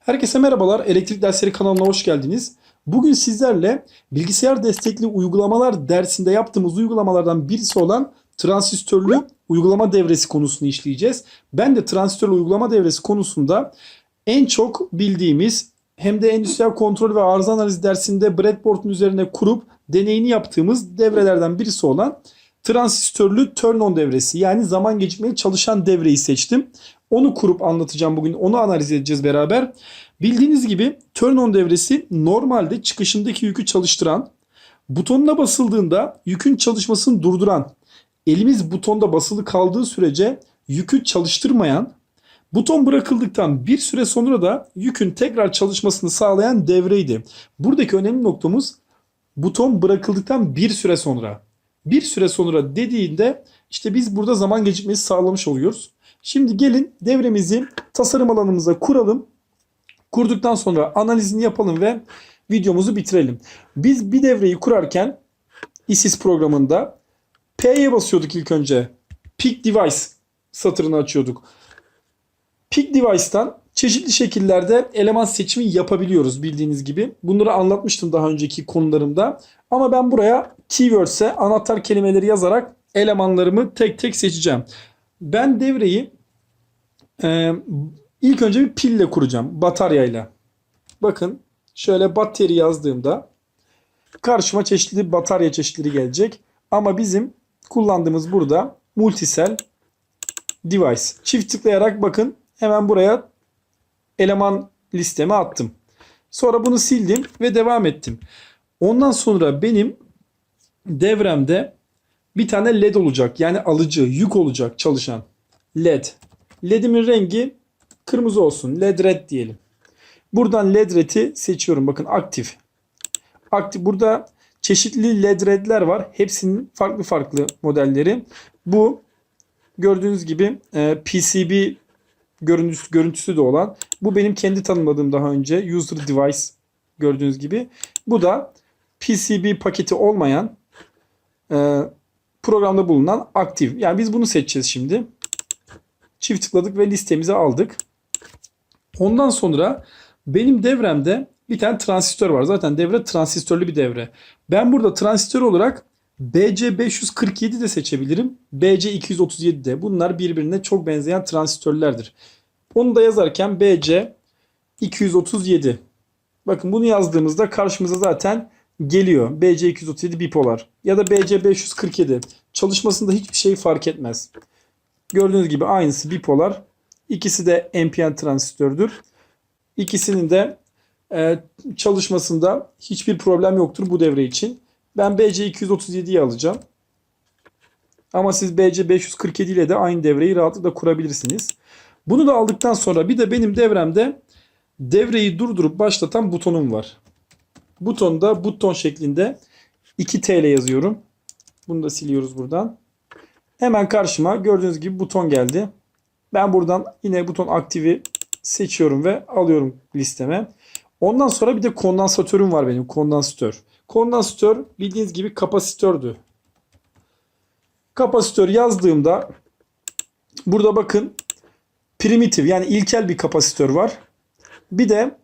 Herkese merhabalar. Elektrik Dersleri kanalına hoş geldiniz. Bugün sizlerle bilgisayar destekli uygulamalar dersinde yaptığımız uygulamalardan birisi olan transistörlü uygulama devresi konusunu işleyeceğiz. Ben de transistörlü uygulama devresi konusunda en çok bildiğimiz hem de endüstriyel kontrol ve arıza analiz dersinde breadboard'un üzerine kurup deneyini yaptığımız devrelerden birisi olan transistörlü turn on devresi yani zaman gecikmeli çalışan devreyi seçtim. Onu kurup anlatacağım bugün. Onu analiz edeceğiz beraber. Bildiğiniz gibi turn on devresi normalde çıkışındaki yükü çalıştıran, butonuna basıldığında yükün çalışmasını durduran, elimiz butonda basılı kaldığı sürece yükü çalıştırmayan, buton bırakıldıktan bir süre sonra da yükün tekrar çalışmasını sağlayan devreydi. Buradaki önemli noktamız buton bırakıldıktan bir süre sonra. Bir süre sonra dediğinde işte biz burada zaman gecikmesi sağlamış oluyoruz. Şimdi gelin devremizi tasarım alanımıza kuralım. Kurduktan sonra analizini yapalım ve videomuzu bitirelim. Biz bir devreyi kurarken ISIS programında P'ye basıyorduk ilk önce. Pick Device satırını açıyorduk. Pick Device'tan çeşitli şekillerde eleman seçimi yapabiliyoruz bildiğiniz gibi. Bunları anlatmıştım daha önceki konularımda. Ama ben buraya keywords'e anahtar kelimeleri yazarak elemanlarımı tek tek seçeceğim. Ben devreyi e, ilk önce bir pille kuracağım. Bataryayla. Bakın şöyle batarya yazdığımda karşıma çeşitli batarya çeşitleri gelecek. Ama bizim kullandığımız burada multisel device. Çift tıklayarak bakın hemen buraya eleman listeme attım. Sonra bunu sildim ve devam ettim. Ondan sonra benim devremde bir tane led olacak. Yani alıcı, yük olacak çalışan. led. Led'imin rengi kırmızı olsun. Led red diyelim. Buradan led red'i seçiyorum. Bakın aktif. Aktif. Burada çeşitli led red'ler var. Hepsinin farklı farklı modelleri. Bu gördüğünüz gibi e, PCB görüntüsü, görüntüsü de olan. Bu benim kendi tanımladığım daha önce user device gördüğünüz gibi. Bu da PCB paketi olmayan e, programda bulunan aktif. Yani biz bunu seçeceğiz şimdi. Çift tıkladık ve listemize aldık. Ondan sonra benim devremde bir tane transistör var. Zaten devre transistörlü bir devre. Ben burada transistör olarak BC547 de seçebilirim. BC237 de. Bunlar birbirine çok benzeyen transistörlerdir. Onu da yazarken BC237. Bakın bunu yazdığımızda karşımıza zaten geliyor. BC237 bipolar ya da BC547. Çalışmasında hiçbir şey fark etmez. Gördüğünüz gibi aynısı bipolar. İkisi de NPN transistördür. İkisinin de e, çalışmasında hiçbir problem yoktur bu devre için. Ben BC237'yi alacağım. Ama siz BC547 ile de aynı devreyi rahatlıkla kurabilirsiniz. Bunu da aldıktan sonra bir de benim devremde devreyi durdurup başlatan butonum var. Butonda buton şeklinde 2 TL yazıyorum. Bunu da siliyoruz buradan. Hemen karşıma gördüğünüz gibi buton geldi. Ben buradan yine buton aktivi seçiyorum ve alıyorum listeme. Ondan sonra bir de kondansatörüm var benim. Kondansatör. Kondansatör bildiğiniz gibi kapasitördü. Kapasitör yazdığımda burada bakın primitif yani ilkel bir kapasitör var. Bir de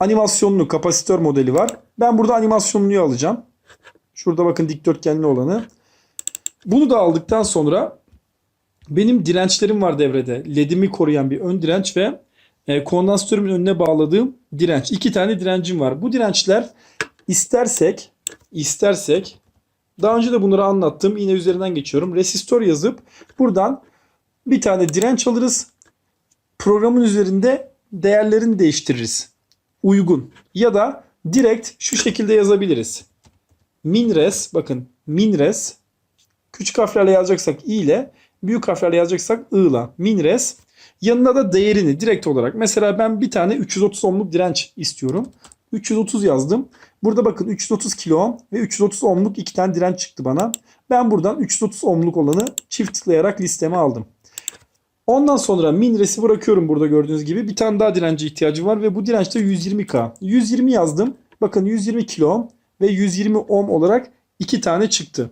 animasyonlu kapasitör modeli var. Ben burada animasyonluyu alacağım. Şurada bakın dikdörtgenli olanı. Bunu da aldıktan sonra benim dirençlerim var devrede. LED'imi koruyan bir ön direnç ve e, kondansatörümün önüne bağladığım direnç. İki tane direncim var. Bu dirençler istersek istersek daha önce de bunları anlattım. Yine üzerinden geçiyorum. Resistör yazıp buradan bir tane direnç alırız. Programın üzerinde değerlerini değiştiririz. Uygun. Ya da direkt şu şekilde yazabiliriz. Minres bakın minres küçük harflerle yazacaksak i ile büyük harflerle yazacaksak i ile minres yanına da değerini direkt olarak mesela ben bir tane 330 ohmluk direnç istiyorum. 330 yazdım. Burada bakın 330 kilo ohm ve 330 ohmluk iki tane direnç çıktı bana. Ben buradan 330 ohmluk olanı çift tıklayarak listeme aldım. Ondan sonra minresi bırakıyorum burada gördüğünüz gibi. Bir tane daha direnci ihtiyacı var ve bu dirençte 120K. 120 yazdım. Bakın 120 kilo ohm ve 120 ohm olarak iki tane çıktı.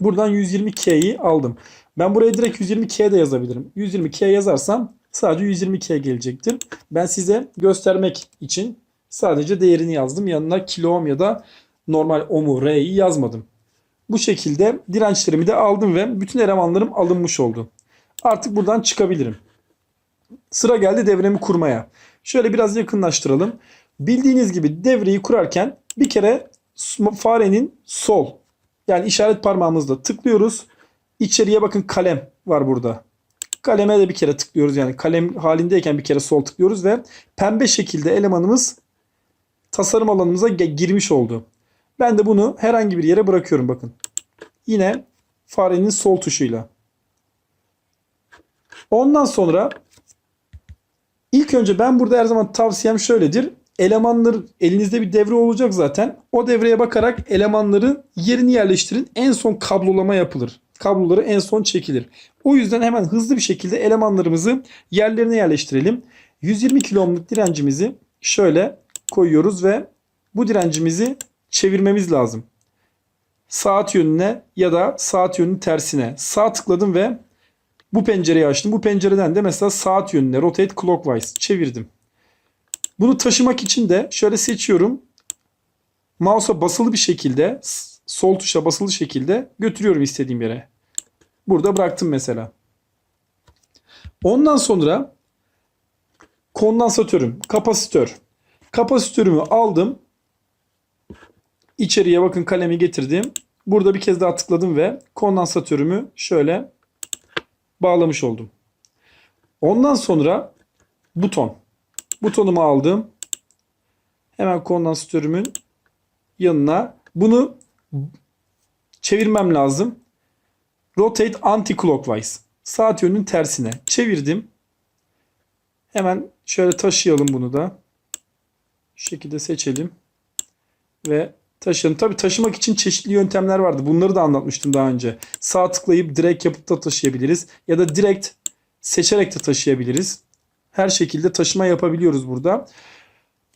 Buradan 120K'yi aldım. Ben buraya direkt 120K de yazabilirim. 120K yazarsam sadece 122'ye gelecektir. Ben size göstermek için sadece değerini yazdım. Yanına kilo ohm ya da normal ohmu R'yi yazmadım. Bu şekilde dirençlerimi de aldım ve bütün elemanlarım alınmış oldu. Artık buradan çıkabilirim. Sıra geldi devremi kurmaya. Şöyle biraz yakınlaştıralım. Bildiğiniz gibi devreyi kurarken bir kere farenin sol yani işaret parmağımızla tıklıyoruz. İçeriye bakın kalem var burada. Kaleme de bir kere tıklıyoruz yani kalem halindeyken bir kere sol tıklıyoruz ve pembe şekilde elemanımız tasarım alanımıza girmiş oldu. Ben de bunu herhangi bir yere bırakıyorum bakın. Yine farenin sol tuşuyla. Ondan sonra ilk önce ben burada her zaman tavsiyem şöyledir. Elemanlar elinizde bir devre olacak zaten. O devreye bakarak elemanların yerini yerleştirin. En son kablolama yapılır. Kabloları en son çekilir. O yüzden hemen hızlı bir şekilde elemanlarımızı yerlerine yerleştirelim. 120 kilo ohmluk direncimizi şöyle koyuyoruz ve bu direncimizi çevirmemiz lazım. Saat yönüne ya da saat yönünün tersine. Sağ tıkladım ve bu pencereyi açtım. Bu pencereden de mesela saat yönüne rotate clockwise çevirdim. Bunu taşımak için de şöyle seçiyorum. Mouse'a basılı bir şekilde sol tuşa basılı şekilde götürüyorum istediğim yere. Burada bıraktım mesela. Ondan sonra kondansatörüm, kapasitör. Kapasitörümü aldım. İçeriye bakın kalemi getirdim. Burada bir kez daha tıkladım ve kondansatörümü şöyle bağlamış oldum. Ondan sonra buton. Butonumu aldım. Hemen kondansatörümün yanına bunu çevirmem lazım. Rotate anti-clockwise. Saat yönünün tersine. Çevirdim. Hemen şöyle taşıyalım bunu da. Şu şekilde seçelim. Ve taşıyalım. Tabi taşımak için çeşitli yöntemler vardı. Bunları da anlatmıştım daha önce. Sağ tıklayıp direkt yapıp da taşıyabiliriz. Ya da direkt seçerek de taşıyabiliriz. Her şekilde taşıma yapabiliyoruz burada.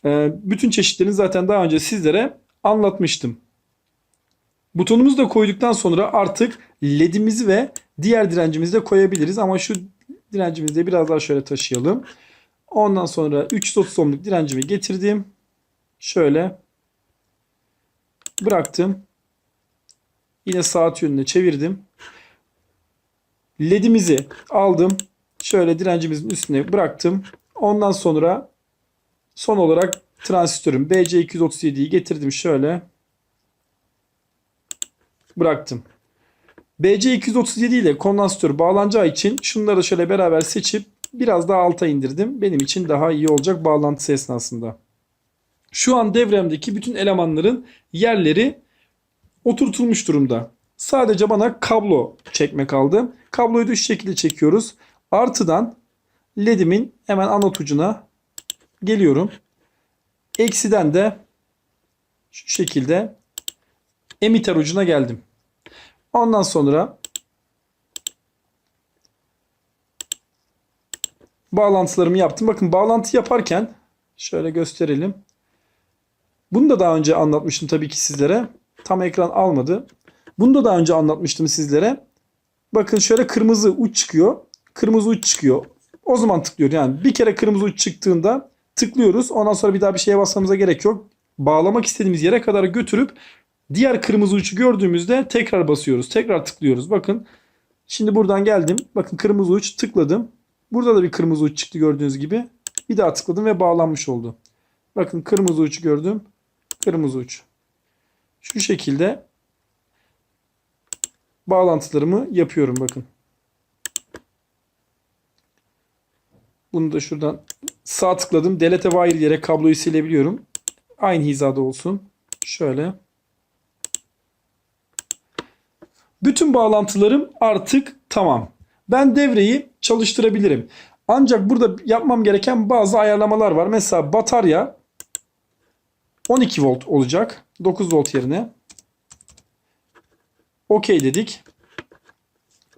Ee, bütün çeşitlerini zaten daha önce sizlere anlatmıştım. Butonumuzu da koyduktan sonra artık ledimizi ve diğer direncimizi de koyabiliriz. Ama şu direncimizi de biraz daha şöyle taşıyalım. Ondan sonra 330 ohmluk direncimi getirdim. Şöyle bıraktım. Yine saat yönüne çevirdim. Ledimizi aldım. Şöyle direncimizin üstüne bıraktım. Ondan sonra son olarak transistörüm BC237'yi getirdim şöyle. Bıraktım. BC237 ile kondansatör bağlanacağı için şunları şöyle beraber seçip biraz daha alta indirdim. Benim için daha iyi olacak bağlantısı esnasında. Şu an devremdeki bütün elemanların yerleri oturtulmuş durumda. Sadece bana kablo çekme kaldı. Kabloyu da şu şekilde çekiyoruz. Artıdan ledimin hemen anot ucuna geliyorum. Eksiden de şu şekilde emitter ucuna geldim. Ondan sonra bağlantılarımı yaptım. Bakın bağlantı yaparken şöyle gösterelim. Bunu da daha önce anlatmıştım tabii ki sizlere. Tam ekran almadı. Bunu da daha önce anlatmıştım sizlere. Bakın şöyle kırmızı uç çıkıyor. Kırmızı uç çıkıyor. O zaman tıklıyor. Yani bir kere kırmızı uç çıktığında tıklıyoruz. Ondan sonra bir daha bir şeye basmamıza gerek yok. Bağlamak istediğimiz yere kadar götürüp diğer kırmızı uçu gördüğümüzde tekrar basıyoruz. Tekrar tıklıyoruz. Bakın şimdi buradan geldim. Bakın kırmızı uç tıkladım. Burada da bir kırmızı uç çıktı gördüğünüz gibi. Bir daha tıkladım ve bağlanmış oldu. Bakın kırmızı uç gördüm. Kırmızı uç. Şu şekilde bağlantılarımı yapıyorum bakın. Bunu da şuradan sağ tıkladım. Delete wire diyerek kabloyu silebiliyorum. Aynı hizada olsun. Şöyle. Bütün bağlantılarım artık tamam. Ben devreyi çalıştırabilirim. Ancak burada yapmam gereken bazı ayarlamalar var. Mesela batarya 12 volt olacak. 9 volt yerine. Okey dedik.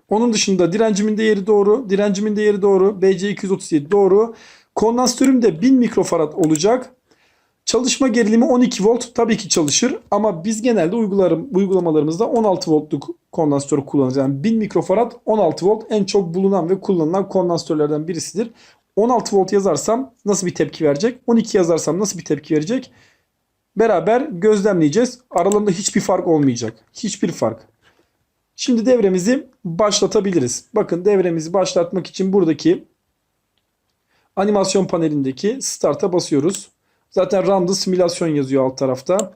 Onun dışında direncimin değeri doğru. Direncimin değeri doğru. BC237 doğru. Kondansatörüm de 1000 mikrofarad olacak. Çalışma gerilimi 12 volt tabii ki çalışır ama biz genelde uygularım, uygulamalarımızda 16 voltluk kondansatörü kullanırız. Yani 1000 mikrofarad 16 volt en çok bulunan ve kullanılan kondansatörlerden birisidir. 16 volt yazarsam nasıl bir tepki verecek? 12 yazarsam nasıl bir tepki verecek? Beraber gözlemleyeceğiz. Aralarında hiçbir fark olmayacak. Hiçbir fark. Şimdi devremizi başlatabiliriz. Bakın devremizi başlatmak için buradaki animasyon panelindeki start'a basıyoruz. Zaten RAM'da simülasyon yazıyor alt tarafta.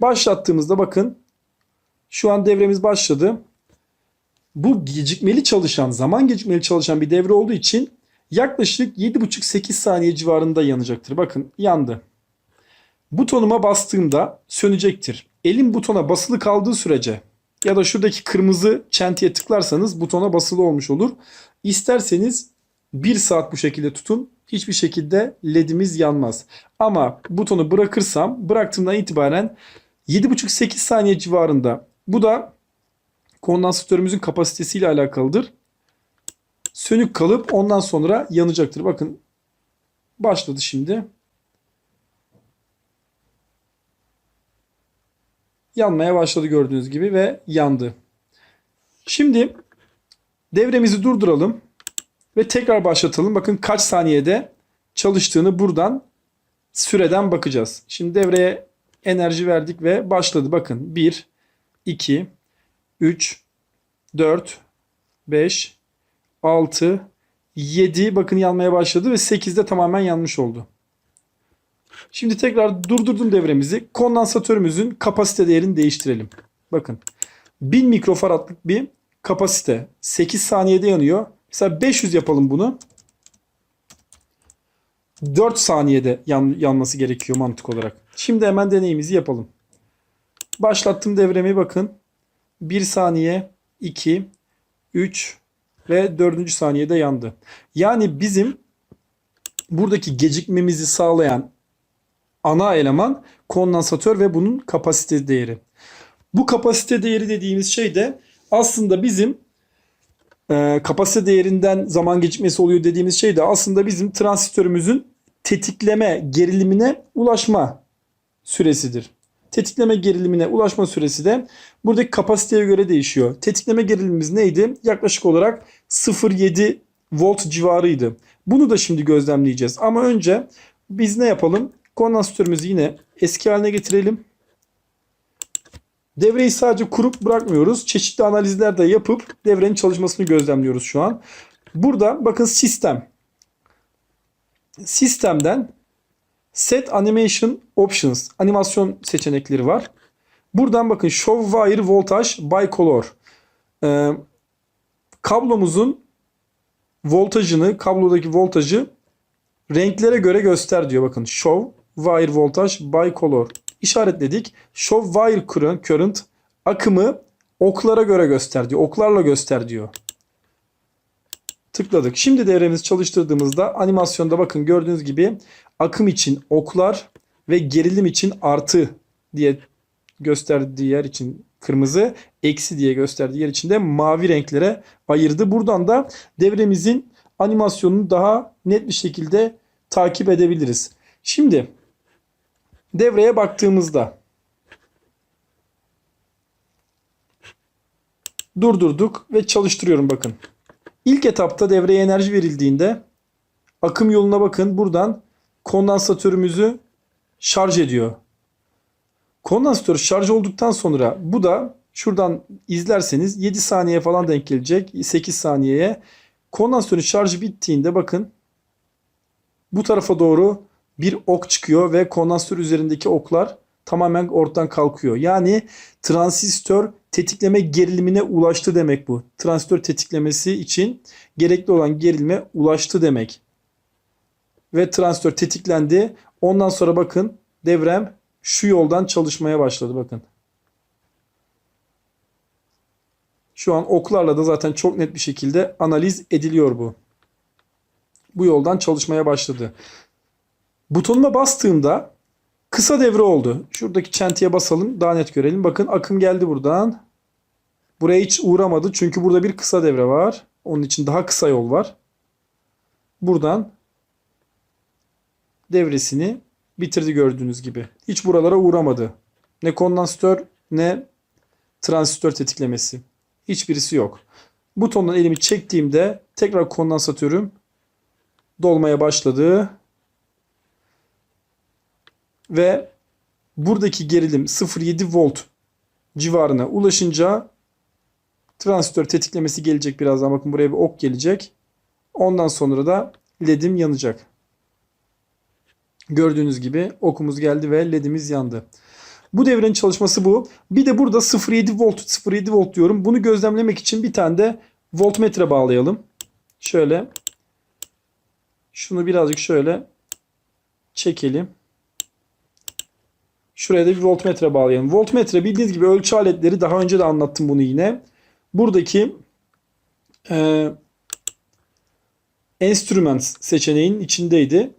Başlattığımızda bakın şu an devremiz başladı. Bu gecikmeli çalışan, zaman gecikmeli çalışan bir devre olduğu için yaklaşık 7,5-8 saniye civarında yanacaktır. Bakın yandı. Butonuma bastığımda sönecektir. Elim butona basılı kaldığı sürece ya da şuradaki kırmızı çentiye tıklarsanız butona basılı olmuş olur. İsterseniz 1 saat bu şekilde tutun. Hiçbir şekilde ledimiz yanmaz. Ama butonu bırakırsam bıraktığımdan itibaren 7,5-8 saniye civarında. Bu da kondansatörümüzün kapasitesiyle alakalıdır. Sönük kalıp ondan sonra yanacaktır. Bakın başladı şimdi. Yanmaya başladı gördüğünüz gibi ve yandı. Şimdi devremizi durduralım ve tekrar başlatalım. Bakın kaç saniyede çalıştığını buradan süreden bakacağız. Şimdi devreye enerji verdik ve başladı. Bakın 1, 2, 3, 4, 5, 6, 7 bakın yanmaya başladı ve 8'de tamamen yanmış oldu. Şimdi tekrar durdurdum devremizi. Kondansatörümüzün kapasite değerini değiştirelim. Bakın 1000 mikrofaradlık bir kapasite 8 saniyede yanıyor. Mesela 500 yapalım bunu. 4 saniyede yan, yanması gerekiyor mantık olarak. Şimdi hemen deneyimizi yapalım. Başlattım devremi bakın. 1 saniye, 2, 3 ve 4. saniyede yandı. Yani bizim buradaki gecikmemizi sağlayan ana eleman kondansatör ve bunun kapasite değeri. Bu kapasite değeri dediğimiz şey de aslında bizim e, kapasite değerinden zaman gecikmesi oluyor dediğimiz şey de aslında bizim transistörümüzün tetikleme gerilimine ulaşma süresidir. Tetikleme gerilimine ulaşma süresi de buradaki kapasiteye göre değişiyor. Tetikleme gerilimimiz neydi? Yaklaşık olarak 0.7 volt civarıydı. Bunu da şimdi gözlemleyeceğiz. Ama önce biz ne yapalım? Kondansatörümüzü yine eski haline getirelim. Devreyi sadece kurup bırakmıyoruz. Çeşitli analizler de yapıp devrenin çalışmasını gözlemliyoruz şu an. Burada bakın sistem. Sistemden Set Animation Options animasyon seçenekleri var. Buradan bakın Show Wire Voltage by Color. Ee, kablomuzun voltajını, kablodaki voltajı renklere göre göster diyor. Bakın Show Wire Voltage by Color. İşaretledik. Show Wire current akımı oklara göre göster diyor. Oklarla göster diyor. Tıkladık. Şimdi devremizi çalıştırdığımızda animasyonda bakın gördüğünüz gibi akım için oklar ve gerilim için artı diye gösterdiği yer için kırmızı, eksi diye gösterdiği yer için de mavi renklere ayırdı. Buradan da devremizin animasyonunu daha net bir şekilde takip edebiliriz. Şimdi devreye baktığımızda durdurduk ve çalıştırıyorum bakın. İlk etapta devreye enerji verildiğinde akım yoluna bakın buradan kondansatörümüzü şarj ediyor. Kondansatör şarj olduktan sonra bu da şuradan izlerseniz 7 saniye falan denk gelecek. 8 saniyeye. Kondansatörün şarjı bittiğinde bakın bu tarafa doğru bir ok çıkıyor ve kondansatör üzerindeki oklar tamamen ortadan kalkıyor. Yani transistör tetikleme gerilimine ulaştı demek bu. Transistör tetiklemesi için gerekli olan gerilime ulaştı demek. Ve transistör tetiklendi. Ondan sonra bakın devrem şu yoldan çalışmaya başladı bakın. Şu an oklarla da zaten çok net bir şekilde analiz ediliyor bu. Bu yoldan çalışmaya başladı. Butonuma bastığımda kısa devre oldu. Şuradaki çentiye basalım daha net görelim. Bakın akım geldi buradan. Buraya hiç uğramadı çünkü burada bir kısa devre var. Onun için daha kısa yol var. Buradan devresini bitirdi gördüğünüz gibi. Hiç buralara uğramadı. Ne kondansatör ne transistör tetiklemesi. Hiçbirisi yok. Butondan elimi çektiğimde tekrar kondansatörüm dolmaya başladı. Ve buradaki gerilim 0.7 volt civarına ulaşınca transistör tetiklemesi gelecek birazdan. Bakın buraya bir ok gelecek. Ondan sonra da led'im yanacak. Gördüğünüz gibi okumuz geldi ve ledimiz yandı. Bu devrenin çalışması bu. Bir de burada 0.7 volt 0.7 volt diyorum. Bunu gözlemlemek için bir tane de voltmetre bağlayalım. Şöyle şunu birazcık şöyle çekelim. Şuraya da bir voltmetre bağlayalım. Voltmetre bildiğiniz gibi ölçü aletleri daha önce de anlattım bunu yine. Buradaki e, Instruments seçeneğinin içindeydi.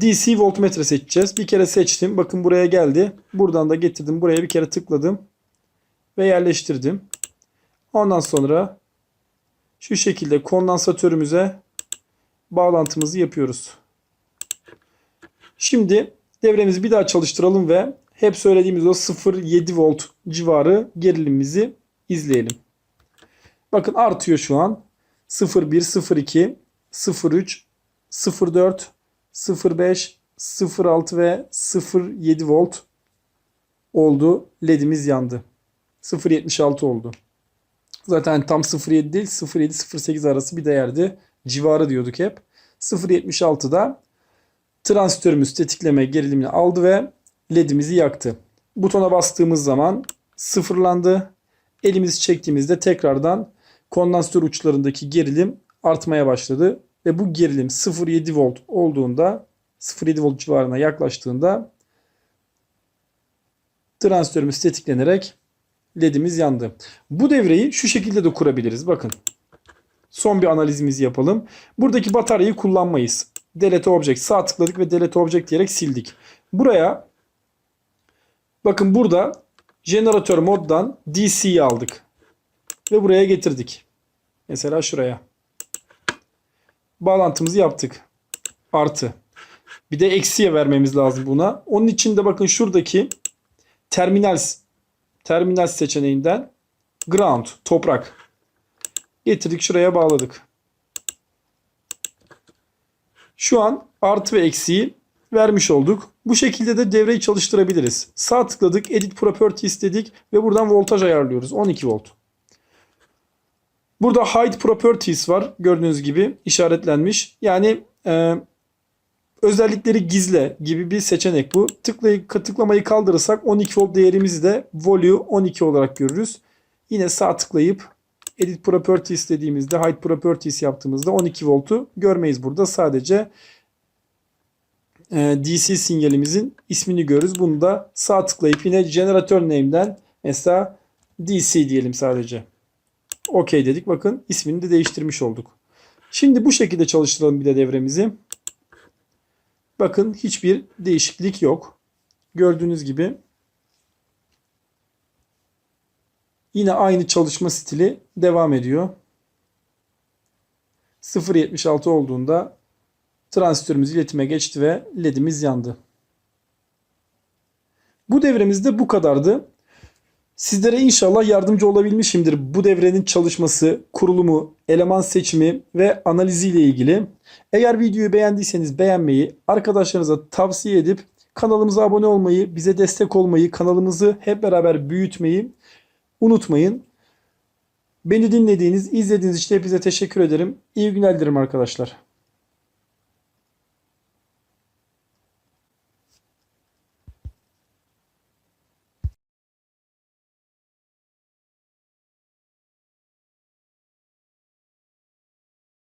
DC voltmetre seçeceğiz. Bir kere seçtim. Bakın buraya geldi. Buradan da getirdim. Buraya bir kere tıkladım. Ve yerleştirdim. Ondan sonra şu şekilde kondansatörümüze bağlantımızı yapıyoruz. Şimdi devremizi bir daha çalıştıralım ve hep söylediğimiz o 0.7 volt civarı gerilimimizi izleyelim. Bakın artıyor şu an. 0.1, 0.2, 0.3, 0.4, 0.5, 0.6 ve 0.7 volt oldu. LED'imiz yandı. 0.76 oldu. Zaten tam 0.7 değil 0.7-0.8 arası bir değerdi. Civarı diyorduk hep. 0.76'da transistörümüz tetikleme gerilimini aldı ve ledimizi yaktı. Butona bastığımız zaman sıfırlandı. Elimizi çektiğimizde tekrardan kondansatör uçlarındaki gerilim artmaya başladı. Ve bu gerilim 0.7 volt olduğunda 0.7 volt civarına yaklaştığında transistörümüz tetiklenerek ledimiz yandı. Bu devreyi şu şekilde de kurabiliriz. Bakın. Son bir analizimizi yapalım. Buradaki bataryayı kullanmayız. Delete object sağ tıkladık ve delete object diyerek sildik. Buraya bakın burada jeneratör moddan DC'yi aldık. Ve buraya getirdik. Mesela şuraya. Bağlantımızı yaptık. Artı. Bir de eksiye vermemiz lazım buna. Onun için de bakın şuradaki terminal terminal seçeneğinden ground toprak getirdik şuraya bağladık. Şu an artı ve eksiği vermiş olduk. Bu şekilde de devreyi çalıştırabiliriz. Sağ tıkladık, edit properties dedik ve buradan voltaj ayarlıyoruz. 12 volt. Burada hide properties var. Gördüğünüz gibi işaretlenmiş. Yani e, özellikleri gizle gibi bir seçenek bu. Tıklayı, tıklamayı kaldırırsak 12 volt değerimizi de volue 12 olarak görürüz. Yine sağ tıklayıp edit properties dediğimizde hide properties yaptığımızda 12 voltu görmeyiz burada. Sadece e, DC sinyalimizin ismini görürüz. Bunu da sağ tıklayıp yine jeneratör name'den mesela DC diyelim sadece. OK dedik. Bakın ismini de değiştirmiş olduk. Şimdi bu şekilde çalıştıralım bir de devremizi. Bakın hiçbir değişiklik yok. Gördüğünüz gibi yine aynı çalışma stili devam ediyor. 0.76 olduğunda transistörümüz iletime geçti ve ledimiz yandı. Bu devremizde bu kadardı. Sizlere inşallah yardımcı olabilmişimdir bu devrenin çalışması, kurulumu, eleman seçimi ve analizi ile ilgili. Eğer videoyu beğendiyseniz beğenmeyi, arkadaşlarınıza tavsiye edip kanalımıza abone olmayı, bize destek olmayı, kanalımızı hep beraber büyütmeyi unutmayın. Beni dinlediğiniz, izlediğiniz için hepinize teşekkür ederim. İyi günler dilerim arkadaşlar.